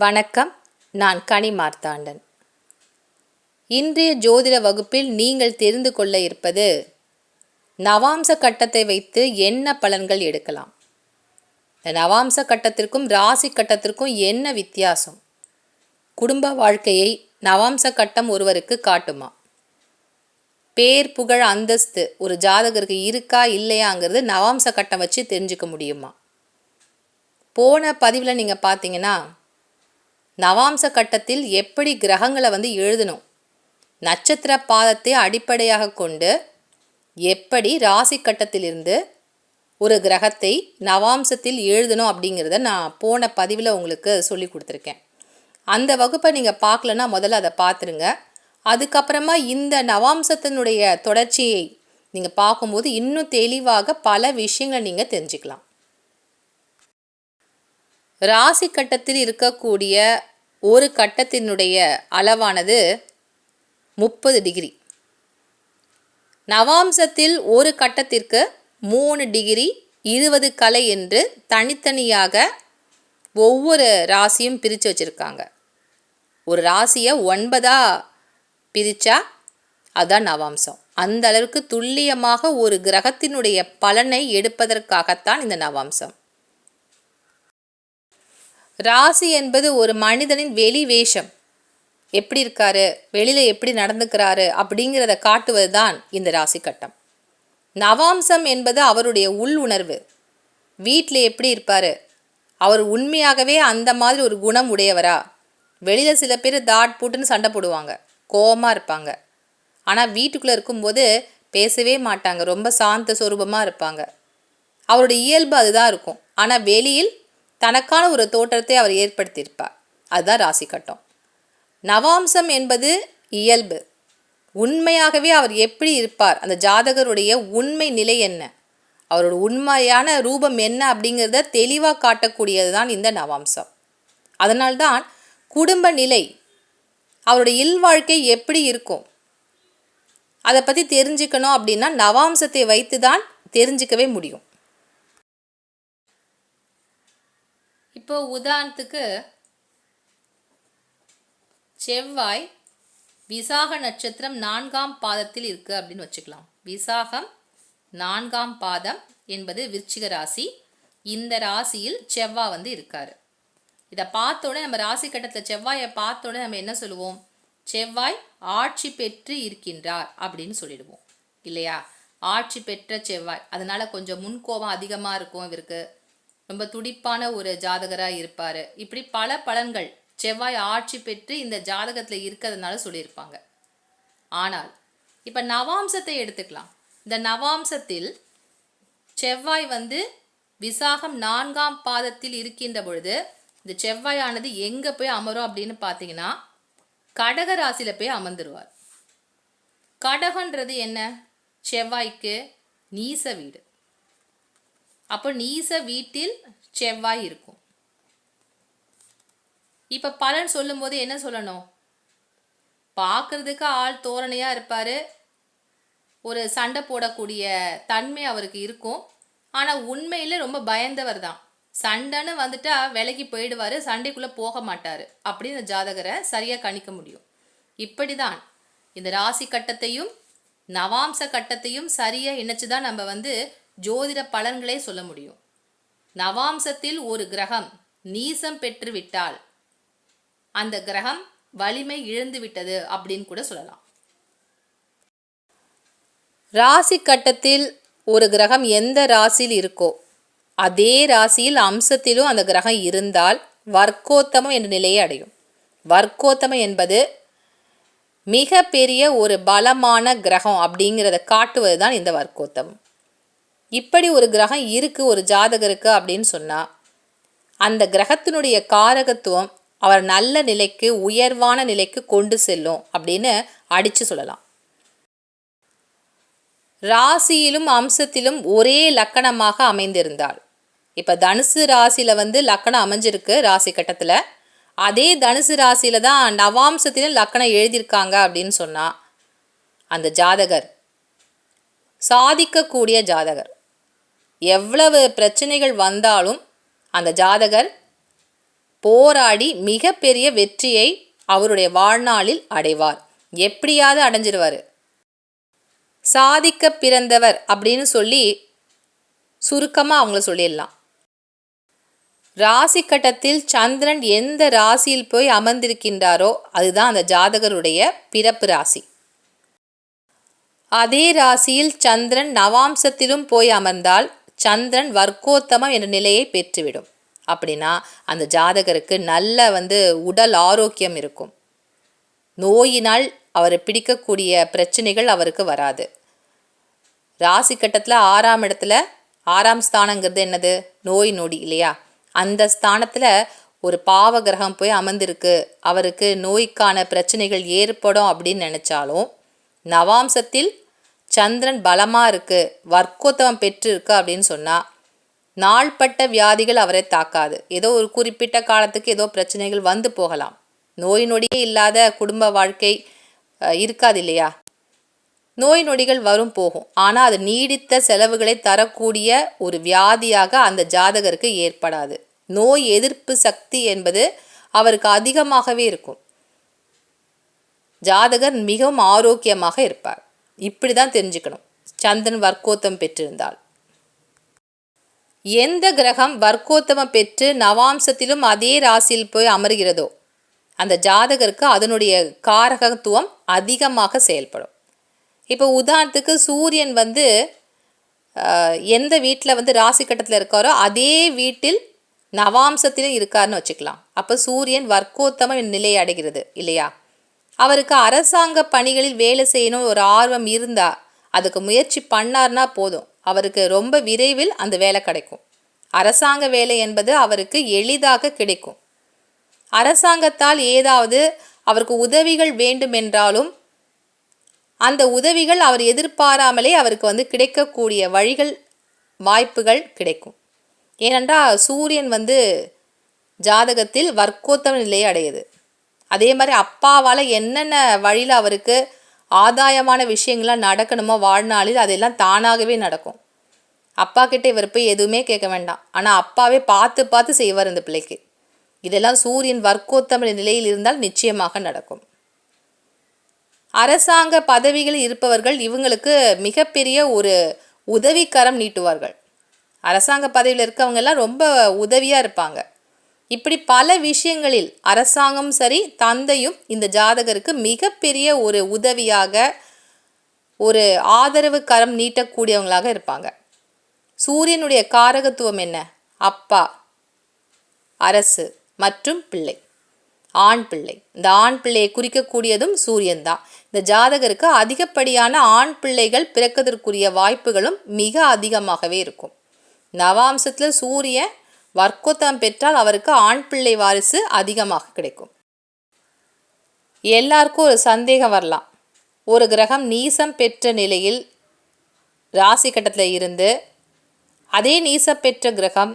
வணக்கம் நான் கனி மார்த்தாண்டன். இன்றைய ஜோதிட வகுப்பில் நீங்கள் தெரிந்து கொள்ள இருப்பது நவாம்ச கட்டத்தை வைத்து என்ன பலன்கள் எடுக்கலாம்? இந்த நவாம்ச கட்டத்திற்கும் ராசி கட்டத்திற்கும் என்ன வித்தியாசம்? குடும்ப வாழ்க்கையை நவாம்ச கட்டம் ஒருவருக்கு காட்டுமா? பேர் புகழ் அந்தஸ்து ஒரு ஜாதகருக்கு இருக்கா இல்லையாங்கிறது நவாம்ச கட்டம் வச்சு தெரிஞ்சுக்க முடியுமா? போன பதிவில் நீங்கள் பார்த்தீங்கன்னா நவாம்ச கட்டத்தில் எப்படி கிரகங்களை வந்து எழுதணும்? நட்சத்திர பாதத்தை அடிப்படையாக கொண்டு எப்படி ராசி கட்டத்திலிருந்து ஒரு கிரகத்தை நவாம்சத்தில் எழுதணும் அப்படிங்கிறத நான் போன பதிவில் உங்களுக்கு சொல்லி கொடுத்துருக்கேன். அந்த வகுப்பை நீங்கள் பார்க்கலன்னா முதல்ல அதை பார்த்துருங்க. அதுக்கப்புறமா இந்த நவாம்சத்தினுடைய தொடர்ச்சியை நீங்கள் பார்க்கும்போது இன்னும் தெளிவாக பல விஷயங்களை நீங்கள் தெரிஞ்சுக்கலாம். ராசி கட்டத்தில் இருக்கக்கூடிய ஒரு கட்டத்தினுடைய அளவானது முப்பது டிகிரி. நவாம்சத்தில் ஒரு கட்டத்திற்கு மூணு டிகிரி இருபது கலை என்று தனித்தனியாக ஒவ்வொரு ராசியும் பிரித்து வச்சுருக்காங்க. ஒரு ராசியை ஒன்பதாக பிரித்தா அதுதான் நவாம்சம். அந்த அளவுக்கு துல்லியமாக ஒரு கிரகத்தினுடைய பலனை எடுப்பதற்காகத்தான் இந்த நவாம்சம். ராசி என்பது ஒரு மனிதனின் வெளி வேஷம். எப்படி இருக்காரு? வெளியில் எப்படி நடந்துக்கிறாரு? அப்படிங்கிறத காட்டுவது தான் இந்த ராசி கட்டம். நவாம்சம் என்பது அவருடைய உள் உணர்வு. வீட்டில் எப்படி இருப்பார்? அவர் உண்மையாகவே அந்த மாதிரி ஒரு குணம் உடையவரா? வெளியில் சில பேர் தாட் போட்டுன்னு சண்டை போடுவாங்க. கோபமாக இருப்பாங்க. ஆனால் வீட்டுக்குள்ளே இருக்கும்போது பேசவே மாட்டாங்க. ரொம்ப சாந்த சொரூபமாக இருப்பாங்க. அவருடைய இயல்பு அதுதான் இருக்கும். ஆனால் வெளியில் தனக்கான ஒரு தோற்றத்தை அவர் ஏற்படுத்தியிருப்பார். அதுதான் ராசி கட்டம். நவாம்சம் என்பது இயல்பு. உண்மையாகவே அவர் எப்படி இருப்பார்? அந்த ஜாதகருடைய உண்மை நிலை என்ன? அவரோட உண்மையான ரூபம் என்ன அப்படிங்கிறத தெளிவாக காட்டக்கூடியது தான் இந்த நவாம்சம். அதனால்தான் குடும்ப நிலை அவருடைய இல்வாழ்க்கை எப்படி இருக்கும்? அதை பற்றி தெரிஞ்சுக்கணும் அப்படின்னா நவாம்சத்தை வைத்து தான் தெரிஞ்சிக்கவே முடியும். இப்போ உதாரணத்துக்கு செவ்வாய் விசாக நட்சத்திரம் நான்காம் பாதத்தில் இருக்கு அப்படின்னு வச்சுக்கலாம். விசாகம் நான்காம் பாதம் என்பது விருச்சிக ராசி. இந்த ராசியில் செவ்வாய் வந்து இருக்காரு. இதை பார்த்தோடனே நம்ம ராசி கட்டத்தில் செவ்வாயை பார்த்தோடனே நம்ம என்ன சொல்லுவோம்? செவ்வாய் ஆட்சி பெற்று இருக்கின்றார் அப்படின்னு சொல்லிடுவோம். இல்லையா? ஆட்சி பெற்ற செவ்வாய். அதனால கொஞ்சம் முன்கோபம் அதிகமாக இருக்கும் இவருக்கு. ரொம்ப துடிப்பான ஒரு ஜாதகராக இருப்பார். இப்படி பல பலன்கள் செவ்வாய் ஆட்சி பெற்று இந்த ஜாதகத்தில் இருக்கிறதுனால சொல்லியிருப்பாங்க. ஆனால் இப்போ நவாம்சத்தை எடுத்துக்கலாம். இந்த நவாம்சத்தில் செவ்வாய் வந்து விசாகம் நான்காம் பாதத்தில் இருக்கின்ற பொழுது இந்த செவ்வாயானது எங்கே போய் அமரும் அப்படின்னு பார்த்தீங்கன்னா கடக ராசியில் போய் அமர்ந்துருவார். கடகன்றது என்ன? செவ்வாய்க்கு நீச வீடு. அப்போ நீச வீட்டில் செவ்வாய் இருக்கும். இப்போ பலன் சொல்லும்போது என்ன சொல்லணும்? பார்க்கறதுக்கு ஆள் தோரணையாக இருப்பார். ஒரு சண்டை போடக்கூடிய தன்மை அவருக்கு இருக்கும். ஆனால் உண்மையில் ரொம்ப பயந்தவர் தான். சண்டைன்னு வந்துட்டா விலைக்கு போயிடுவார் சண்டைக்குள்ளே போக மாட்டார். அப்படின்னு ஜாதகரை சரியாக கணிக்க முடியும். இப்படி தான் இந்த ராசி கட்டத்தையும் நவாம்ச கட்டத்தையும் சரியாக இணைச்சு தான் நம்ம வந்து ஜோதிட பலன்களே சொல்ல முடியும். நவாம்சத்தில் ஒரு கிரகம் நீசம் பெற்று விட்டால் அந்த கிரகம் வலிமை இழந்து விட்டது அப்படின்னு கூட சொல்லலாம். ராசி கட்டத்தில் ஒரு கிரகம் எந்த ராசியில் இருக்கோ அதே ராசியில் அம்சத்திலும் அந்த கிரகம் இருந்தால் வர்க்கோத்தமம் என்ற நிலையை அடையும். வர்க்கோத்தமம் என்பது மிக பெரிய ஒரு பலமான கிரகம் அப்படிங்கிறத காட்டுவது தான் இந்த வர்க்கோத்தமம். இப்படி ஒரு கிரகம் இருக்குது ஒரு ஜாதகருக்கு அப்படின்னு சொன்னால் அந்த கிரகத்தினுடைய காரகத்துவம் அவர் நல்ல நிலைக்கு உயர்வான நிலைக்கு கொண்டு செல்லும் அப்படின்னு அடித்து சொல்லலாம். ராசியிலும் அம்சத்திலும் ஒரே லக்கணமாக அமைந்திருந்தாள். இப்போ தனுசு ராசியில் வந்து லக்கணம் அமைஞ்சிருக்கு ராசி கட்டத்தில். அதே தனுசு ராசியில் தான் நவாம்சத்திலும் லக்கணம் எழுதியிருக்காங்க அப்படின்னு சொன்னால் அந்த ஜாதகர் சாதிக்கக்கூடிய ஜாதகர். எவ்வளவு பிரச்சனைகள் வந்தாலும் அந்த ஜாதகர் போராடி மிகப்பெரிய வெற்றியை அவருடைய வாழ்நாளில் அடைவார். எப்படியாவது அடைஞ்சிருவார். சாதிக்க பிறந்தவர் அப்படின்னு சொல்லி சுருக்கமாக அவங்கள சொல்லிடலாம். ராசி கட்டத்தில் சந்திரன் எந்த ராசியில் போய் அமர்ந்திருக்கின்றாரோ அதுதான் அந்த ஜாதகருடைய பிறப்பு ராசி. அதே ராசியில் சந்திரன் நவாம்சத்திலும் போய் அமர்ந்தால் சந்திரன் வர்க்கோத்தமம் என்ற நிலையை பெற்றுவிடும். அப்படின்னா அந்த ஜாதகருக்கு நல்ல வந்து உடல் ஆரோக்கியம் இருக்கும். நோயினால் அவரை பிடிக்கக்கூடிய பிரச்சனைகள் அவருக்கு வராது. ராசி கட்டத்தில் ஆறாம் இடத்துல ஆறாம் ஸ்தானங்கிறது என்னது? நோய் நொடி இல்லையா? அந்த ஸ்தானத்தில் ஒரு பாவ கிரகம் போய் அமர்ந்திருக்கு. அவருக்கு நோய்க்கான பிரச்சனைகள் ஏற்படும் அப்படின்னு நினச்சாலும் நவாம்சத்தில் சந்திரன் பலமாக இருக்குது வர்க்கோத்தவம் பெற்றிருக்கு அப்படின்னு சொன்னால் நாள்பட்ட வியாதிகள் அவரை தாக்காது. ஏதோ ஒரு குறிப்பிட்ட காலத்துக்கு ஏதோ பிரச்சனைகள் வந்து போகலாம். நோய் நொடியே இல்லாத குடும்ப வாழ்க்கை இருக்காது இல்லையா? நோய் நொடிகள் வரும் போகும். ஆனால் அது நீடித்த செலவுகளை தரக்கூடிய ஒரு வியாதியாக அந்த ஜாதகருக்கு ஏற்படாது. நோய் எதிர்ப்பு சக்தி என்பது அவருக்கு அதிகமாகவே இருக்கும். ஜாதகர் மிகவும் ஆரோக்கியமாக இருப்பார். இப்படி தான் தெரிஞ்சுக்கணும். சந்திரன் வர்க்கோத்தம் பெற்றிருந்தால் எந்த கிரகம் வர்க்கோத்தமம் பெற்று நவாம்சத்திலும் அதே ராசியில் போய் அமர்கிறதோ அந்த ஜாதகருக்கு அதனுடைய காரகத்துவம் அதிகமாக செயல்படும். இப்போ உதாரணத்துக்கு சூரியன் வந்து எந்த வீட்டில் வந்து ராசி கட்டத்தில் இருக்காரோ அதே வீட்டில் நவாம்சத்திலும் இருக்காருன்னு வச்சுக்கலாம். அப்போ சூரியன் வர்க்கோத்தம நிலை அடைகிறது இல்லையா? அவருக்கு அரசாங்க பணிகளில் வேலை செய்யணும் ஒரு ஆர்வம் இருந்தால் அதுக்கு முயற்சி பண்ணார்னா போதும். அவருக்கு ரொம்ப விரைவில் அந்த வேலை கிடைக்கும். அரசாங்க வேலை என்பது அவருக்கு எளிதாக கிடைக்கும். அரசாங்கத்தால் ஏதாவது அவருக்கு உதவிகள் வேண்டுமென்றாலும் அந்த உதவிகள் அவர் எதிர்பாராமலே அவருக்கு வந்து கிடைக்கக்கூடிய வழிகள் வாய்ப்புகள் கிடைக்கும். ஏனென்றால் சூரியன் வந்து ஜாதகத்தில் வர்க்கோத்தம நிலையை அடையுது. அதே மாதிரி அப்பாவால் என்னென்ன வழியில் அவருக்கு ஆதாயமான விஷயங்கள்லாம் நடக்கணுமோ வாழ்நாளில் அதெல்லாம் தானாகவே நடக்கும். அப்பா கிட்ட இவர் போய் எதுவுமே கேட்க வேண்டாம். ஆனால் அப்பாவே பார்த்து பார்த்து செய்வார் இந்த பிள்ளைக்கு. இதெல்லாம் சூரியன் வர்க்கோத்தம நிலையில் இருந்தால் நிச்சயமாக நடக்கும். அரசாங்க பதவிகளில் இருப்பவர்கள் இவங்களுக்கு மிகப்பெரிய ஒரு உதவிக்கரம் நீட்டுவார்கள். அரசாங்க பதவியில் இருக்கவங்கெல்லாம் ரொம்ப உதவியாக இருப்பாங்க. இப்படி பல விஷயங்களில் அரசாங்கம் சரி தந்தையும் இந்த ஜாதகருக்கு மிகப்பெரிய ஒரு உதவியாக ஒரு ஆதரவு கரம் நீட்டக்கூடியவங்களாக இருப்பாங்க. சூரியனுடைய காரகத்துவம் என்ன? அப்பா அரசு மற்றும் பிள்ளை ஆண் பிள்ளை. இந்த ஆண் பிள்ளையை குறிக்கக்கூடியதும் சூரியன் தான். இந்த ஜாதகருக்கு அதிகப்படியான ஆண் பிள்ளைகள் பிறக்கதற்குரிய வாய்ப்புகளும் மிக அதிகமாகவே இருக்கும். நவாம்சத்தில் சூரியன் வர்க்கோத்தம் பெற்றால் அவருக்கு ஆண் பிள்ளை வாரிசு அதிகமாக கிடைக்கும். எல்லாருக்கும் ஒரு சந்தேகம் வரலாம். ஒரு கிரகம் நீசம் பெற்ற நிலையில் ராசி கட்டத்தில் இருந்து அதே நீசம் பெற்ற கிரகம்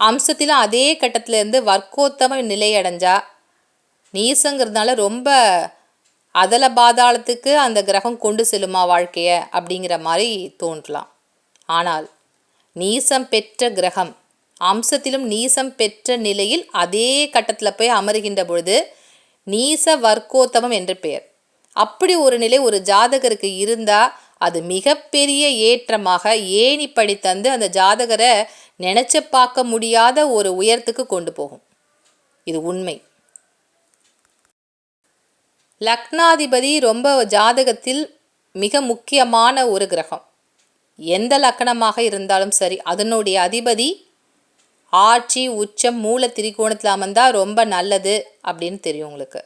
அம்சத்திலும் அதே கட்டத்தில் இருந்து வர்க்கோத்தம நிலை அடைஞ்சா நீசங்கிறதுனால ரொம்ப அதல பாதாளத்துக்கு அந்த கிரகம் கொண்டு செல்லுமா வாழ்க்கையை அப்படிங்கிற மாதிரி தோன்றலாம். ஆனால் நீசம் பெற்ற கிரகம் அம்சத்திலும் நீசம் பெற்ற நிலையில் அதே கட்டத்தில் போய் அமருகின்ற பொழுது நீச வர்க்கோத்தமம் என்று பெயர். அப்படி ஒரு நிலை ஒரு ஜாதகருக்கு இருந்தால் அது மிகப்பெரிய ஏற்றமாக ஏணிப்படி தந்து அந்த ஜாதகரை நினச்சி பார்க்க முடியாத ஒரு உயரத்துக்கு கொண்டு போகும். இது உண்மை. லக்னாதிபதி ரொம்ப ஜாதகத்தில் மிக முக்கியமான ஒரு கிரகம். எந்த லக்கணமாக இருந்தாலும் சரி அதனுடைய அதிபதி ஆட்சி உச்சம் மூல திரிகோணத்தில் அமர்ந்தால் ரொம்ப நல்லது அப்படின்னு தெரியும் உங்களுக்கு.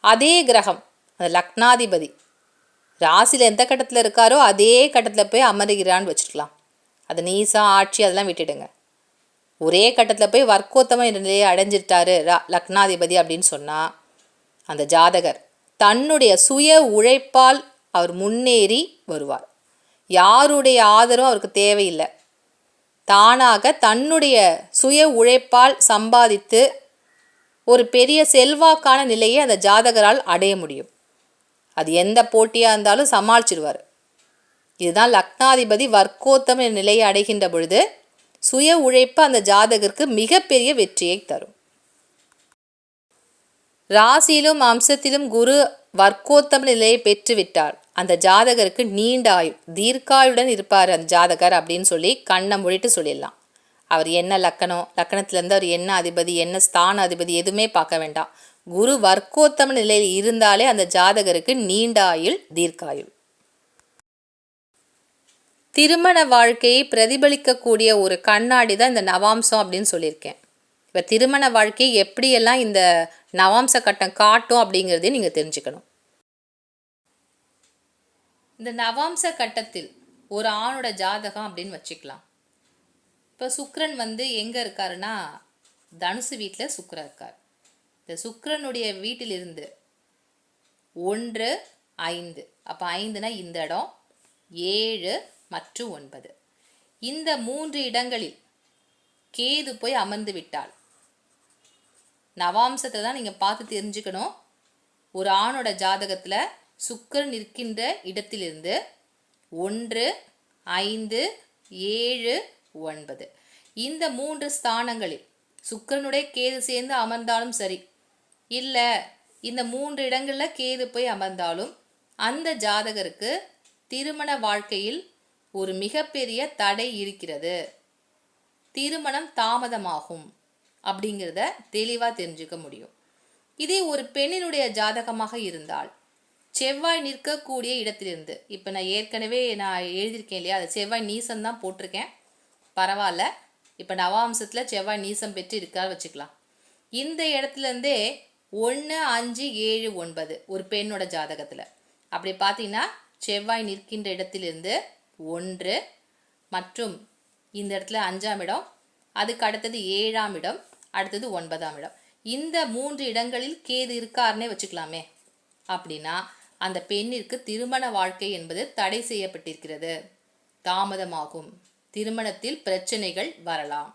அதே கிரகம் அந்த லக்னாதிபதி ராசியில் எந்த கட்டத்தில் இருக்காரோ அதே கட்டத்தில் போய் அமருகிறான்னு வச்சுக்கலாம். அது நீசா ஆட்சி அதெல்லாம் விட்டுடுங்க. ஒரே கட்டத்தில் போய் வர்க்கோத்தம நிலையை அடைஞ்சிட்டாரு லக்னாதிபதி அப்படின்னு சொன்னால் அந்த ஜாதகர் தன்னுடைய சுய உழைப்பால் அவர் முன்னேறி வருவார். யாருடைய ஆதரவும் அவருக்கு தேவையில்லை. தானாக தன்னுடைய சுய உழைப்பால் சம்பாதித்து ஒரு பெரிய செல்வாக்கான நிலையை அந்த ஜாதகரால் அடைய முடியும். அது எந்த போட்டியாக இருந்தாலும் சமாளிச்சிடுவார் இதுதான் லக்னாதிபதி வர்க்கோத்தம நிலையை அடைகின்ற பொழுது சுய உழைப்பு அந்த ஜாதகருக்கு மிகப்பெரிய வெற்றியை தரும். ராசியிலும் அம்சத்திலும் குரு வர்க்கோத்தம நிலையை பெற்றுவிட்டார். அந்த ஜாதகருக்கு நீண்ட ஆயுள் தீர்க்காயுடன் இருப்பார் அந்த ஜாதகர் அப்படின்னு சொல்லி கண்ணை மூடிட்டு சொல்லிடலாம். அவர் என்ன லக்கணம்? லக்கணத்திலேருந்து அவர் என்ன அதிபதி? என்ன ஸ்தான அதிபதி? எதுவுமே பார்க்க வேண்டாம். குரு வர்க்கோத்தம நிலையில் இருந்தாலே அந்த ஜாதகருக்கு நீண்ட ஆயுள் தீர்க்காயுள். திருமண வாழ்க்கையை பிரதிபலிக்கக்கூடிய ஒரு கண்ணாடி தான் இந்த நவாம்சம் அப்படின்னு சொல்லியிருக்கேன். இப்போ திருமண வாழ்க்கையை எப்படியெல்லாம் இந்த நவாம்ச கட்டம் காட்டும் அப்படிங்கிறதையும் நீங்கள் தெரிஞ்சுக்கணும். இந்த நவாம்ச கட்டத்தில் ஒரு ஆணோட ஜாதகம் அப்படின்னு வச்சுக்கலாம். இப்போ சுக்ரன் வந்து எங்கே இருக்காருன்னா தனுசு வீட்டில் சுக்ரன் இருக்கார். இந்த சுக்ரனுடைய வீட்டிலிருந்து ஒன்று ஐந்து. அப்போ ஐந்துனா இந்த இடம் ஏழு மற்றும் ஒன்பது. இந்த மூன்று இடங்களில் கேது போய் அமர்ந்து விட்டால் நவாம்சத்தை தான் நீங்கள் பார்த்து தெரிஞ்சுக்கணும். ஒரு ஆணோட ஜாதகத்தில் சுக்கிரன் இருக்கின்ற இடத்திலிருந்து ஒன்று ஐந்து ஏழு ஒன்பது. இந்த மூன்று ஸ்தானங்களில் சுக்கிரனுடைய கேது சேர்ந்து அமர்ந்தாலும் சரி இல்லை இந்த மூன்று இடங்களில் கேது போய் அமர்ந்தாலும் அந்த ஜாதகருக்கு திருமண வாழ்க்கையில் ஒரு மிகப்பெரிய தடை இருக்கிறது. திருமணம் தாமதமாகும் அப்படிங்கிறத தெளிவாக தெரிஞ்சுக்க முடியும். இதே ஒரு பெண்ணினுடைய ஜாதகமாக இருந்தால் செவ்வாய் நிற்கக்கூடிய இடத்திலிருந்து இப்போ நான் ஏற்கனவே நான் எழுதியிருக்கேன் இல்லையா? அது செவ்வாய் நீசம் தான் போட்டிருக்கேன். பரவாயில்ல. இப்போ நவாம்சத்தில் செவ்வாய் நீசம் பெற்று இருக்கார் வச்சுக்கலாம். இந்த இடத்துலேருந்தே ஒன்று அஞ்சு ஏழு ஒன்பது ஒரு பெண்ணோட ஜாதகத்தில். அப்படி பார்த்தீங்கன்னா செவ்வாய் நிற்கின்ற இடத்திலிருந்து ஒன்று மற்றும் இந்த இடத்துல அஞ்சாம் இடம் அதுக்கு அடுத்தது ஏழாம் இடம் அடுத்தது ஒன்பதாம் இடம். இந்த மூன்று இடங்களில் கேது இருக்காருன்னே வச்சுக்கலாமே. அப்படின்னா அந்த பெண்ணிற்கு திருமண வாழ்க்கை என்பது தடை செய்யப்பட்டிருக்கிறது. தாமதமாகும். திருமணத்தில் பிரச்சனைகள் வரலாம்.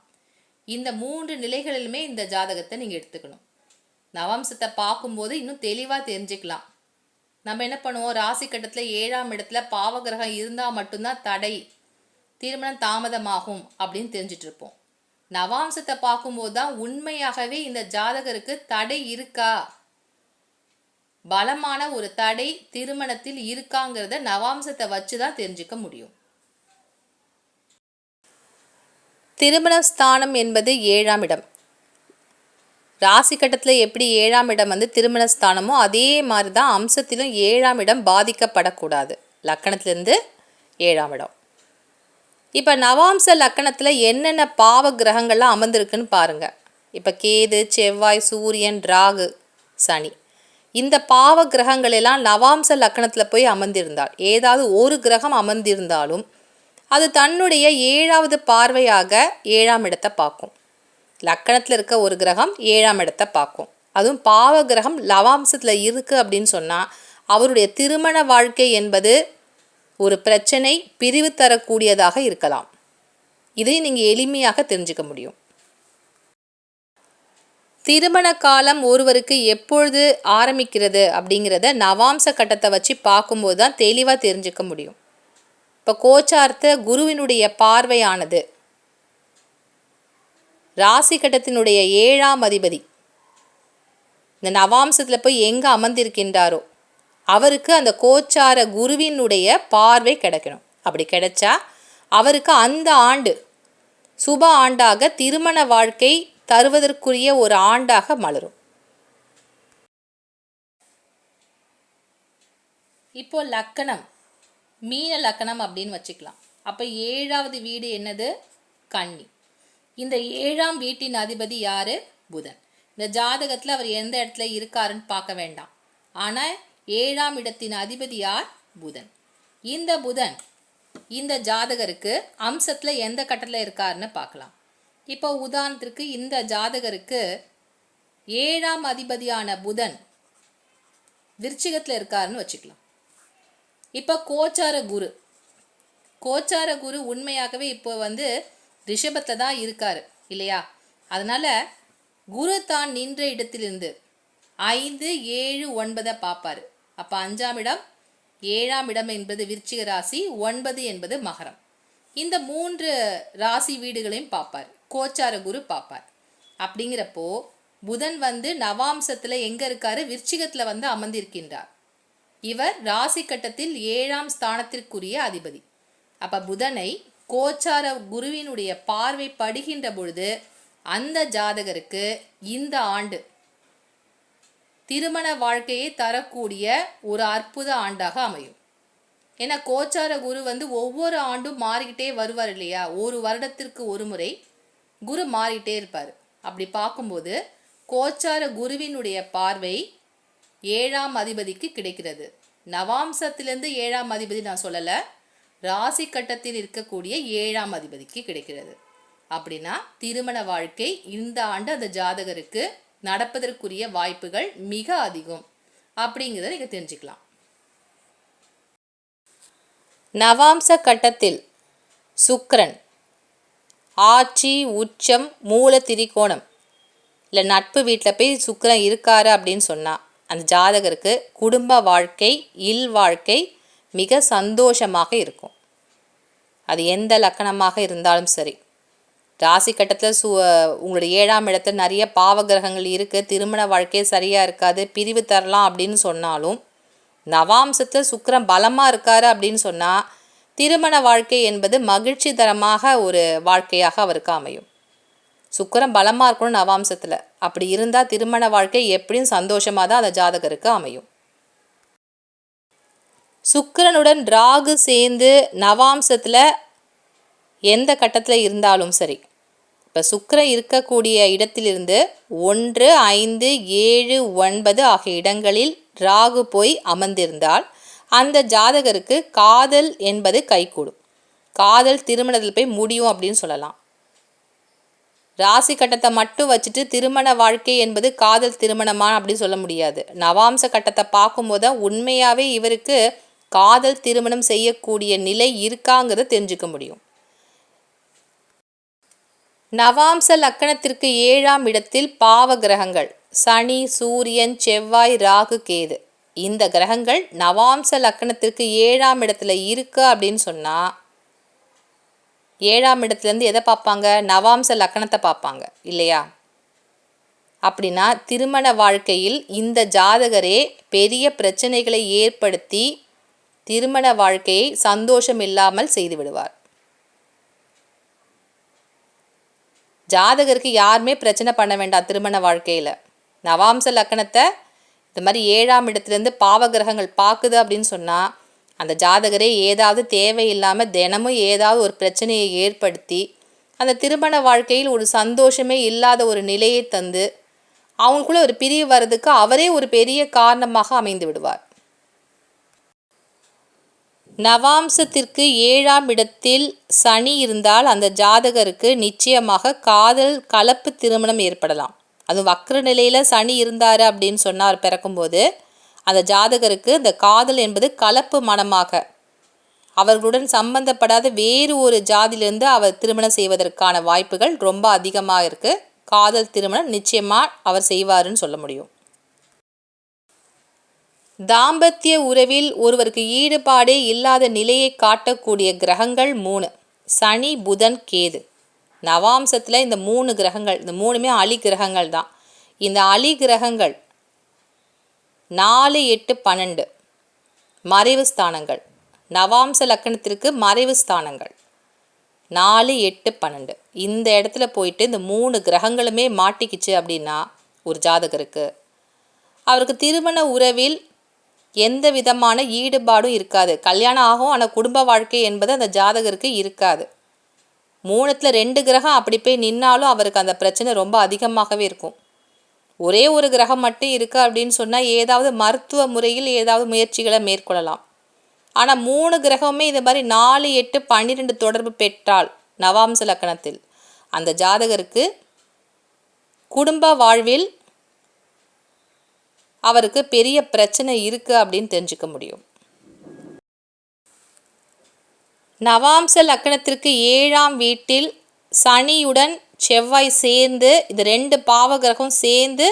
இந்த மூன்று நிலைகளிலுமே இந்த ஜாதகத்தை நீங்கள் எடுத்துக்கணும். நவம்சத்தை பார்க்கும்போது இன்னும் தெளிவாக தெரிஞ்சுக்கலாம். நம்ம என்ன பண்ணுவோம்? ராசி கட்டத்தில் ஏழாம் இடத்துல பாவகிரகம் இருந்தால் மட்டும்தான் தடை. திருமணம் தாமதமாகும் அப்படின்னு தெரிஞ்சிட்டு இருப்போம். நவாம்சத்தை பார்க்கும்போது தான் உண்மையாகவே இந்த ஜாதகருக்கு தடை இருக்கா? பலமான ஒரு தடை திருமணத்தில் இருக்காங்கிறத நவாம்சத்தை வச்சு தான் தெரிஞ்சுக்க முடியும். திருமண ஸ்தானம் என்பது ஏழாம் இடம். ராசி கட்டத்தில் எப்படி ஏழாம் இடம் வந்து திருமண ஸ்தானமோ அதே மாதிரி தான் அம்சத்திலும் ஏழாம் இடம் பாதிக்கப்படக்கூடாது. லக்கணத்திலேருந்து ஏழாம் இடம். இப்போ நவாம்ச லக்கணத்தில் என்னென்ன பாவ கிரகங்கள்லாம் அமர்ந்திருக்குன்னு பாருங்கள் இப்போ கேது செவ்வாய் சூரியன் ராகு சனி. இந்த பாவ கிரகங்கள் எல்லாம் நவாம்ச லக்கணத்தில் போய் அமர்ந்திருந்தால் ஏதாவது ஒரு கிரகம் அமர்ந்திருந்தாலும் அது தன்னுடைய ஏழாவது பார்வையாக ஏழாம் இடத்தை பார்க்கும். லக்கணத்தில் இருக்க ஒரு கிரகம் ஏழாம் இடத்தை பார்க்கும். அதுவும் பாவ கிரகம் லவாம்சத்தில் இருக்குது அப்படின்னு சொன்னால் அவருடைய திருமண வாழ்க்கை என்பது ஒரு பிரச்சனை பிரிவு தரக்கூடியதாக இருக்கலாம். இதை நீங்கள் எளிமையாக தெரிஞ்சுக்க முடியும். திருமண காலம் ஒருவருக்கு எப்பொழுது ஆரம்பிக்கிறது அப்படிங்கிறத நவாம்ச கட்டத்தை வச்சு பார்க்கும்போது தான் தெளிவாக தெரிஞ்சுக்க முடியும். இப்போ கோச்சார்த்த குருவினுடைய பார்வையானது. ராசி கட்டத்தினுடைய ஏழாம் அதிபதி. இந்த நவாம்சத்தில் போய் எங்கே அமர்ந்திருக்கின்றாரோ அவருக்கு அந்த கோச்சார குருவினுடைய பார்வை கிடைக்கணும். அப்படி கிடைச்சா அவருக்கு அந்த ஆண்டு சுப ஆண்டாக திருமண வாழ்க்கை தருவதற்குரிய ஒரு ஆண்டாக மலரும். இப்போ லக்கணம் மீன லக்கணம் அப்படின்னு வச்சுக்கலாம். அப்போ ஏழாவது வீடு என்னது? கன்னி. இந்த ஏழாம் வீட்டின் அதிபதி யாரு? புதன். இந்த ஜாதகத்தில் அவர் எந்த இடத்துல இருக்காருன்னு பார்க்க வேண்டாம். ஆனால் ஏழாம் இடத்தின் அதிபதி யார்? புதன். இந்த புதன் இந்த ஜாதகருக்கு அம்சத்தில் எந்த கட்டத்தில் இருக்காருன்னு பார்க்கலாம். இப்போ உதாரணத்திற்கு இந்த ஜாதகருக்கு ஏழாம் அதிபதியான புதன் விருச்சிகத்தில் இருக்காருன்னு வச்சுக்கலாம். இப்போ கோச்சார குரு. கோச்சார குரு உண்மையாகவே இப்போ வந்து ரிஷபத்தில் தான் இருக்கார் இல்லையா? அதனால் குரு தான் நின்ற இடத்திலிருந்து ஐந்து ஏழு ஒன்பதை பார்ப்பார். அப்போ அஞ்சாம் இடம் ஏழாம் இடம் என்பது விருச்சிக ராசி ஒன்பது என்பது மகரம். இந்த மூன்று ராசி வீடுகளையும் பார்ப்பார். கோச்சார குரு பார்ப்பார் அப்படிங்கிறப்போ புதன் வந்து நவாம்சத்தில் எங்கே இருக்காரு? விருச்சிகத்தில் வந்து அமர்ந்திருக்கின்றார். இவர் ராசி கட்டத்தில் ஏழாம் ஸ்தானத்திற்குரிய அதிபதி. அப்போ புதனை கோச்சார குருவினுடைய பார்வை படுகின்ற பொழுது அந்த ஜாதகருக்கு இந்த ஆண்டு திருமண வாழ்க்கையை தரக்கூடிய ஒரு அற்புத ஆண்டாக அமையும். ஏன்னா கோச்சார குரு வந்து ஒவ்வொரு ஆண்டும் மாறிக்கிட்டே வருவார் இல்லையா? ஒரு வருடத்திற்கு ஒரு முறை குரு மாறிட்டே இருப்பார். அப்படி பார்க்கும்போது கோச்சார குருவினுடைய பார்வை ஏழாம் அதிபதிக்கு கிடைக்கிறது. நவாம்சத்திலிருந்து ஏழாம் அதிபதி நான் சொல்லலை ராசி கட்டத்தில் இருக்கக்கூடிய ஏழாம் அதிபதிக்கு கிடைக்கிறது. அப்படின்னா திருமண வாழ்க்கை இந்த ஆண்டு அந்த ஜாதகருக்கு நடப்பதற்குரிய வாய்ப்புகள் மிக அதிகம். அப்படிங்கிறத நீங்கள் தெரிஞ்சுக்கலாம். நவாம்ச கட்டத்தில் சுக்ரன் ஆட்சி உச்சம் மூல திரிகோணம். இல்லை நட்பு வீட்டில் போய் சுக்கரன் இருக்காரு அப்படின்னு சொன்னால் அந்த ஜாதகருக்கு குடும்ப வாழ்க்கை இல் வாழ்க்கை மிக சந்தோஷமாக இருக்கும். அது எந்த லக்கணமாக இருந்தாலும் சரி. ராசி கட்டத்தில் சு உங்களுடைய ஏழாம் இடத்துல நிறைய பாவகிரகங்கள் இருக்குது திருமண வாழ்க்கையே சரியாக இருக்காது பிரிவு தரலாம் அப்படின்னு சொன்னாலும் நவாம்சத்தில் சுக்கரன் பலமாக இருக்காரு அப்படின்னு சொன்னால் திருமண வாழ்க்கை என்பது மகிழ்ச்சி தரமாக ஒரு வாழ்க்கையாக அவருக்கு அமையும். சுக்கிரன் பலமாக இருக்கணும் நவாம்சத்தில். அப்படி இருந்தால் திருமண வாழ்க்கை எப்படியும் சந்தோஷமாக தான் அந்த ஜாதகருக்கு அமையும். சுக்கிரனுடன் ராகு சேர்ந்து நவாம்சத்தில் எந்த கட்டத்தில் இருந்தாலும் சரி இப்போ சுக்கரன் இருக்கக்கூடிய இடத்திலிருந்து ஒன்று ஐந்து ஏழு ஒன்பது ஆகிய இடங்களில் ராகு போய் அமர்ந்திருந்தால் அந்த ஜாதகருக்கு காதல் என்பது கைகூடும். காதல் திருமணத்தில் போய் முடியும் அப்படின்னு சொல்லலாம். ராசி கட்டத்தை மட்டும் வச்சுட்டு திருமண வாழ்க்கை என்பது காதல் திருமணமா அப்படின்னு சொல்ல முடியாது. நவாம்ச கட்டத்தை பார்க்கும்போது உண்மையாகவே இவருக்கு காதல் திருமணம் செய்யக்கூடிய நிலை இருக்காங்கிறத தெரிஞ்சுக்க முடியும். நவாம்ச லக்கணத்திற்கு ஏழாம் இடத்தில் பாவ கிரகங்கள். சனி சூரியன் செவ்வாய் ராகு கேது. இந்த கிரகங்கள் நவாம்ச லக்கணத்திற்கு ஏழாம் இடத்துல இருக்கு அப்படின்னு சொன்னால் ஏழாம் இடத்துலேருந்து எதை பார்ப்பாங்க? நவாம்ச லக்கணத்தை பார்ப்பாங்க இல்லையா? அப்படின்னா திருமண வாழ்க்கையில் இந்த ஜாதகரே பெரிய பிரச்சனைகளை ஏற்படுத்தி திருமண வாழ்க்கையை சந்தோஷம் இல்லாமல் செய்து விடுவார். ஜாதகருக்கு யாருமே பிரச்சனை பண்ண வேண்டாம் திருமண வாழ்க்கையில். நவாம்ச லக்கணத்தை இந்த மாதிரி ஏழாம் இடத்துலேருந்து பாவகிரகங்கள் பார்க்குது அப்படின்னு சொன்னால் அந்த ஜாதகரே ஏதாவது தேவையில்லாமல் தினமும் ஏதாவது ஒரு பிரச்சனையை ஏற்படுத்தி அந்த திருமண வாழ்க்கையில் ஒரு சந்தோஷமே இல்லாத ஒரு நிலையை தந்து அவங்களுக்குள்ள ஒரு பிரிவு வர்றதுக்கு அவரே ஒரு பெரிய காரணமாக அமைந்து விடுவார். நவாம்சத்திற்கு ஏழாம் இடத்தில் சனி இருந்தால் அந்த ஜாதகருக்கு நிச்சயமாக காதல் கலப்பு திருமணம் ஏற்படலாம். அது வக்ர நிலையில் சனி இருந்தார் அப்படின்னு சொன்னார் பிறக்கும்போது அந்த ஜாதகருக்கு இந்த காதல் என்பது கலப்பு மனமாக. அவர்களுடன் சம்பந்தப்படாத வேறு ஒரு ஜாதியிலிருந்து அவர் திருமணம் செய்வதற்கான வாய்ப்புகள் ரொம்ப அதிகமாக இருக்குது காதல் திருமணம் நிச்சயமாக அவர் செய்வாருன்னு சொல்ல முடியும். தாம்பத்திய உறவில் ஒருவருக்கு ஈடுபாடே இல்லாத நிலையை காட்டக்கூடிய கிரகங்கள் மூணு. சனி புதன் கேது. நவாம்சத்தில் இந்த மூணு கிரகங்கள் இந்த மூணுமே அலி கிரகங்கள் தான். இந்த அலி கிரகங்கள் நாலு எட்டு பன்னெண்டு மறைவு ஸ்தானங்கள். நவாம்ச லக்கணத்திற்கு மறைவு ஸ்தானங்கள். நாலு எட்டு பன்னெண்டு இந்த இடத்துல போயிட்டு இந்த மூணு கிரகங்களுமே மாட்டிக்கிச்சு அப்படின்னா ஒரு ஜாதகருக்கு அவருக்கு திருமண உறவில் எந்த விதமான ஈடுபாடும் இருக்காது. கல்யாணம் ஆகும் ஆனால் குடும்ப வாழ்க்கை என்பது அந்த ஜாதகருக்கு இருக்காது. மூணுத்தில் ரெண்டு கிரகம் அப்படி போய் நின்னாலும் அவருக்கு அந்த பிரச்சனை ரொம்ப அதிகமாகவே இருக்கும். ஒரே ஒரு கிரகம் மட்டும் இருக்குது அப்படின்னு சொன்னால் ஏதாவது மருத்துவ முறையில் ஏதாவது முயற்சிகளை மேற்கொள்ளலாம். ஆனால் மூணு கிரகமே இது மாதிரி நாலு எட்டு பன்னிரெண்டு தொடர்பு பெற்றால் நவாம்ச லக்கணத்தில் அந்த ஜாதகருக்கு குடும்ப வாழ்வில் அவருக்கு பெரிய பிரச்சனை இருக்குது அப்படின்னு தெரிஞ்சுக்க முடியும். நவாம்ச லக்கணத்திற்கு ஏழாம் வீட்டில் சனியுடன் செவ்வாய் சேர்ந்து இது ரெண்டு பாவகிரகம் சேர்ந்து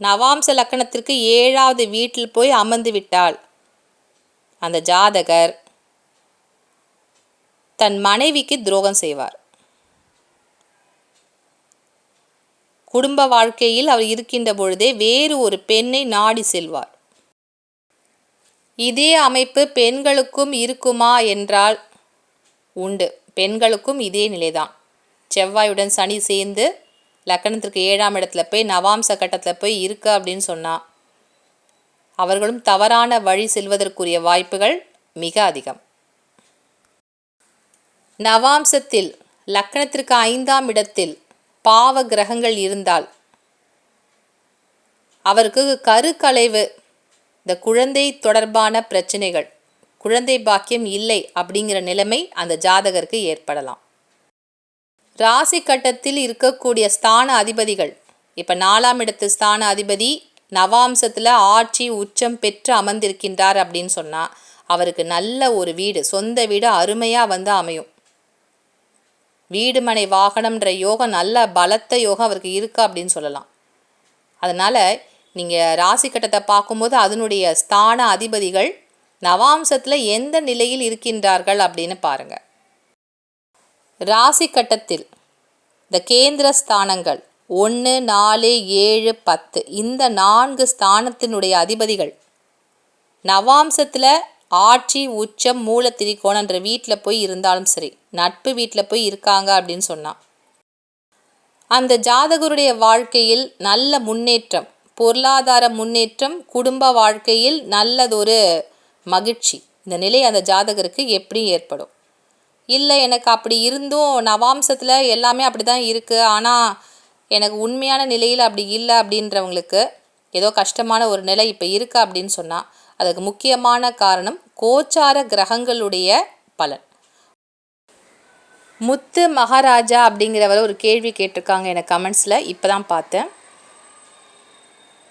நவாம்ச லக்கணத்திற்கு ஏழாவது வீட்டில் போய் அமர்ந்து விட்டாள். அந்த ஜாதகர் தன் மனைவிக்கு துரோகம் செய்வார். குடும்ப வாழ்க்கையில் அவர் இருக்கின்ற பொழுதே வேறு ஒரு பெண்ணை நாடி செல்வார். இதே அமைப்பு பெண்களுக்கும் இருக்குமா என்றால் உண்டு. பெண்களுக்கும் இதே நிலைதான். செவ்வாயுடன் சனி சேர்ந்து லக்கணத்திற்கு ஏழாம் இடத்துல போய் நவாம்ச கட்டத்தில் போய் இருக்கு அப்படின்னு சொன்னால் அவர்களும் தவறான வழி செல்வதற்குரிய வாய்ப்புகள் மிக அதிகம். நவாம்சத்தில் லக்கணத்திற்கு ஐந்தாம் இடத்தில் பாவ கிரகங்கள் இருந்தால் அவருக்கு கருக்கலைவு இந்த குழந்தை தொடர்பான பிரச்சனைகள். குழந்தை பாக்கியம் இல்லை அப்படிங்கிற நிலைமை அந்த ஜாதகருக்கு ஏற்படலாம். ராசி கட்டத்தில் இருக்கக்கூடிய ஸ்தான அதிபதிகள். இப்போ நாலாம் இடத்து ஸ்தான அதிபதி நவாம்சத்தில் ஆட்சி உச்சம் பெற்று அமர்ந்திருக்கின்றார் அப்படின்னு சொன்னால் அவருக்கு நல்ல ஒரு வீடு சொந்த வீடு அருமையாக வந்து அமையும். வீடு மனை வாகனம்ன்ற யோகம் நல்ல பலத்த யோகம் அவருக்கு இருக்கா அப்படின்னு சொல்லலாம். அதனால் நீங்கள் ராசி கட்டத்தை பார்க்கும்போது அதனுடைய ஸ்தான அதிபதிகள் நவாம்சத்தில் எந்த நிலையில் இருக்கின்றார்கள் அப்படின்னு பாருங்கள் ராசி கட்டத்தில் இந்த கேந்திர ஸ்தானங்கள் ஒன்று நாலு ஏழு பத்து இந்த நான்கு ஸ்தானத்தினுடைய அதிபதிகள் நவாம்சத்தில் ஆட்சி உச்சம் மூல திரிகோணன்ற வீட்டில் போய் இருந்தாலும் சரி நட்பு வீட்டில் போய் இருக்காங்க அப்படின்னு சொன்னான். அந்த ஜாதகருடைய வாழ்க்கையில் நல்ல முன்னேற்றம் பொருளாதார முன்னேற்றம் குடும்ப வாழ்க்கையில் நல்லதொரு மகிழ்ச்சி. இந்த நிலை அந்த ஜாதகருக்கு எப்படி ஏற்படும். இல்லை எனக்கு அப்படி இருந்தும் நவாம்சத்தில் எல்லாமே அப்படி தான் இருக்குது ஆனால் எனக்கு உண்மையான நிலையில் அப்படி இல்லை அப்படின்றவங்களுக்கு ஏதோ கஷ்டமான ஒரு நிலை இப்போ இருக்குது அப்படின்னு சொன்னால் அதுக்கு முக்கியமான காரணம் கோச்சார கிரகங்களுடைய பலன். முத்து மகாராஜா அப்படிங்கிறவர் ஒரு கேள்வி கேட்டிருக்காங்க. எனக்கு கமெண்ட்ஸில் இப்போ தான் பார்த்தேன்.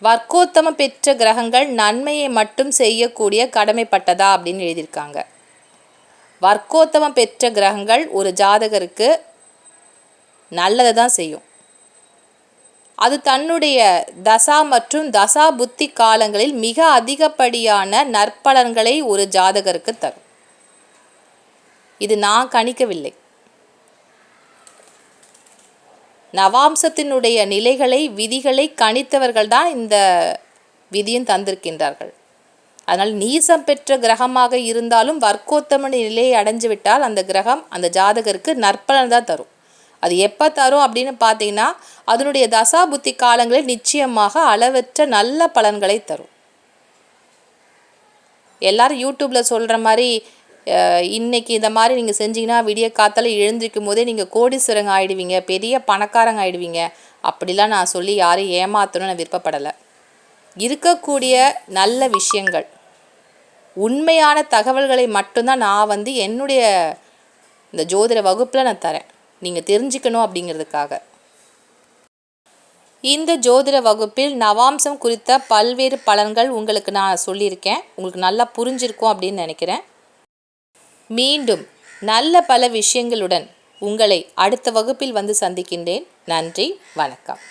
வர்க்கோத்தம பெற்ற கிரகங்கள் நன்மையை மட்டும் செய்யக்கூடிய கடமைப்பட்டதா அப்படின்னு எழுதியிருக்காங்க. வர்க்கோத்தமம் பெற்ற கிரகங்கள் ஒரு ஜாதகருக்கு நல்லதை தான் செய்யும். அது தன்னுடைய தசா மற்றும் தசா புத்தி காலங்களில் மிக அதிகப்படியான நற்பலன்களை ஒரு ஜாதகருக்கு தரும். இது நான் கணிக்கவில்லை. நவாம்சத்தினுடைய நிலைகளை விதிகளை கணித்தவர்கள் தான் இந்த விதியும் தந்திருக்கின்றார்கள். அதனால் நீசம் பெற்ற கிரகமாக இருந்தாலும் வர்க்கோத்தம நிலையை அடைஞ்சு விட்டால் அந்த கிரகம் அந்த ஜாதகருக்கு நற்பலன் தான் தரும். அது எப்போ தரும் அப்படின்னு பார்த்தீங்கன்னா அதனுடைய தசா புத்தி காலங்களில் நிச்சயமாக அளவற்ற நல்ல பலன்களை தரும். எல்லாரும் யூடியூப்பில் சொல்கிற மாதிரி இன்னைக்கு இந்த மாதிரி நீங்கள் செஞ்சீங்கன்னா விடிய காத்தால் எழுந்திருக்கும் போதே நீங்கள் கோடீஸ்வரங்க ஆகிடுவீங்க பெரிய பணக்காரங்க ஆகிடுவீங்க அப்படிலாம் நான் சொல்லி யாரையும் ஏமாற்றணும்னு நான் விருப்பப்படலை. இருக்கக்கூடிய நல்ல விஷயங்கள். உண்மையான தகவல்களை மட்டும்தான் நான் வந்து என்னுடைய இந்த ஜோதிட வகுப்பில் நான் தரேன். நீங்கள் தெரிஞ்சுக்கணும் அப்படிங்கிறதுக்காக. இந்த ஜோதிட வகுப்பில் நவாம்சம் குறித்த பல்வேறு பலன்கள் உங்களுக்கு நான் சொல்லியிருக்கேன். உங்களுக்கு நல்லா புரிஞ்சிருக்கும் அப்படின்னு நினைக்கிறேன். மீண்டும் நல்ல பல விஷயங்களுடன் உங்களை அடுத்த வகுப்பில் வந்து சந்திக்கின்றேன். நன்றி வணக்கம்.